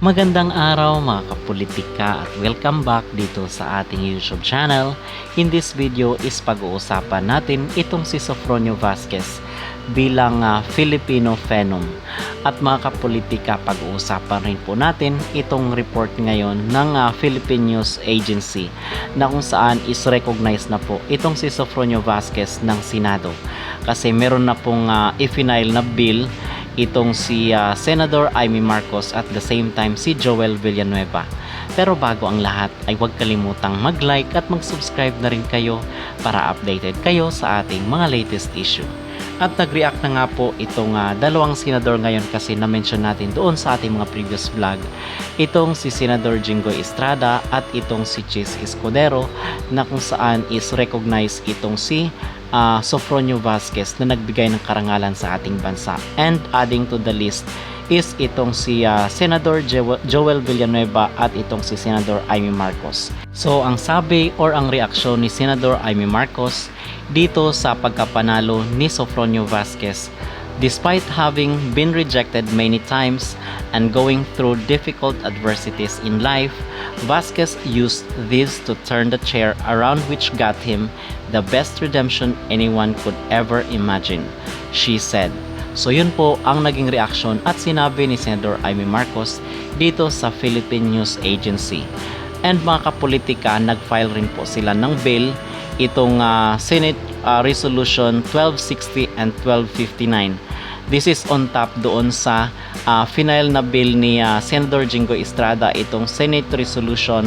Magandang araw mga kapolitika at welcome back dito sa ating YouTube channel. In this video is pag-uusapan natin itong si Sofronio Vasquez bilang ah, Filipino phenom. At mga kapolitika, pag-uusapan rin po natin itong report ngayon ng ah, Philippine News Agency na kung saan is recognized na po itong si Sofronio Vasquez ng Senado. Kasi meron na pong uh, i-final na bill itong si ah, Senador Amy Marcos at the same time si Joel Villanueva. Pero bago ang lahat ay huwag kalimutang mag-like at mag-subscribe na rin kayo para updated kayo sa ating mga latest issue. At nag-react na nga po itong ah, dalawang senador ngayon kasi na-mention natin doon sa ating mga previous vlog. Itong si Senador Jingoy Estrada at itong si Chis Escudero na kung saan is recognized itong si ah, Sofronio Vasquez na nagbigay ng karangalan sa ating bansa. And adding to the list is itong si ah, Senador Jo- Joel Villanueva at itong si Senador Amy Marcos. So ang sabi or ang reaksyon ni Senador Amy Marcos dito sa pagkapanalo ni Sofronio Vasquez Despite having been rejected many times and going through difficult adversities in life, Vasquez used this to turn the chair around which got him the best redemption anyone could ever imagine, she said. So yun po ang naging reaksyon at sinabi ni Senator Amy Marcos dito sa Philippine News Agency. And mga kapolitika, nag-file rin po sila ng bill itong ah, Senate ah, Resolution 1260 and 1259. This is on top doon sa ah, final na bill ni ah, Senator Jingo Estrada itong Senate Resolution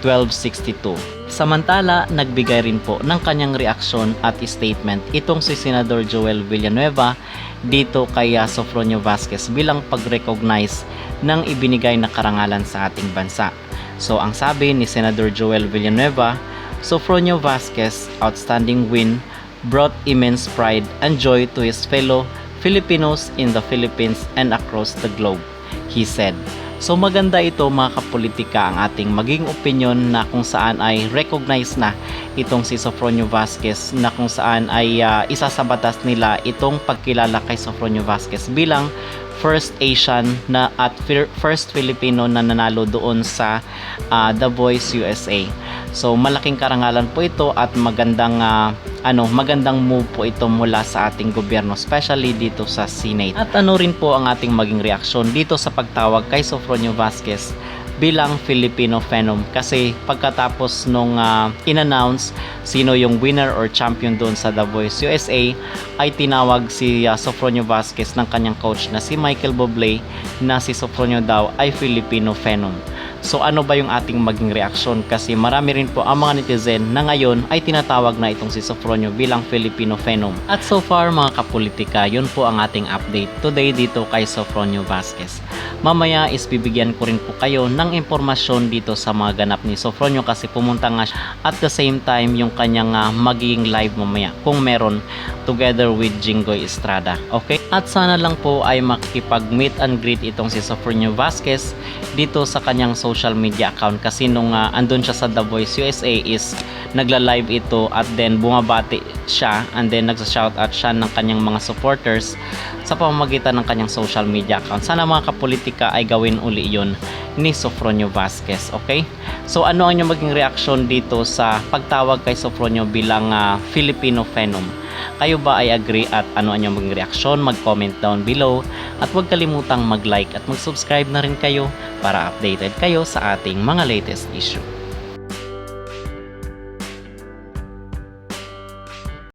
1262. Samantala, nagbigay rin po ng kanyang reaksyon at statement itong si Senador Joel Villanueva dito kay ah, Sofronio Vasquez bilang pag-recognize ng ibinigay na karangalan sa ating bansa. So ang sabi ni Senador Joel Villanueva, Sofronio Vasquez outstanding win brought immense pride and joy to his fellow Filipinos in the Philippines and across the globe, he said. So maganda ito mga kapolitika ang ating maging opinion na kung saan ay recognize na itong si Sofronio Vasquez na kung saan ay ah, isa sa batas nila itong pagkilala kay Sofronio Vasquez bilang first Asian na at fir- first Filipino na nanalo doon sa ah, The Voice USA. So malaking karangalan po ito at magandang ah, ano, magandang move po ito mula sa ating gobyerno, especially dito sa Senate. At ano rin po ang ating maging reaksyon dito sa pagtawag kay Sofronio Vasquez bilang Filipino phenom kasi pagkatapos nung ah, in-announce sino yung winner or champion doon sa The Voice USA ay tinawag si ah, Sofronio Vasquez ng kanyang coach na si Michael Bublé na si Sofronio daw ay Filipino phenom. So ano ba yung ating maging reaksyon kasi marami rin po ang mga netizen na ngayon ay tinatawag na itong si Sofronio bilang Filipino phenom. At so far mga kapolitika, yun po ang ating update today dito kay Sofronio Vasquez. Mamaya is bibigyan ko rin po kayo ng impormasyon dito sa mga ganap ni Sofronio kasi pumunta nga siya at the same time yung kanyang ah, magiging live mamaya kung meron together with Jingoy Estrada. Okay? At sana lang po ay makikipag-meet and greet itong si Sofronio Vasquez dito sa kanyang social media account kasi nung ah, andun siya sa The Voice USA is nagla-live ito at then bumabati siya and then nagsa-shoutout siya ng kanyang mga supporters sa pamamagitan ng kanyang social media account. Sana mga kapolitika ay gawin uli yun ni Sofronio Vasquez, okay? So ano ang inyong maging reaksyon dito sa pagtawag kay Sofronio bilang ah, Filipino phenom? Kayo ba ay agree at ano ang inyong maging reaksyon? Mag-comment down below at huwag kalimutang mag-like at mag-subscribe na rin kayo para updated kayo sa ating mga latest issue.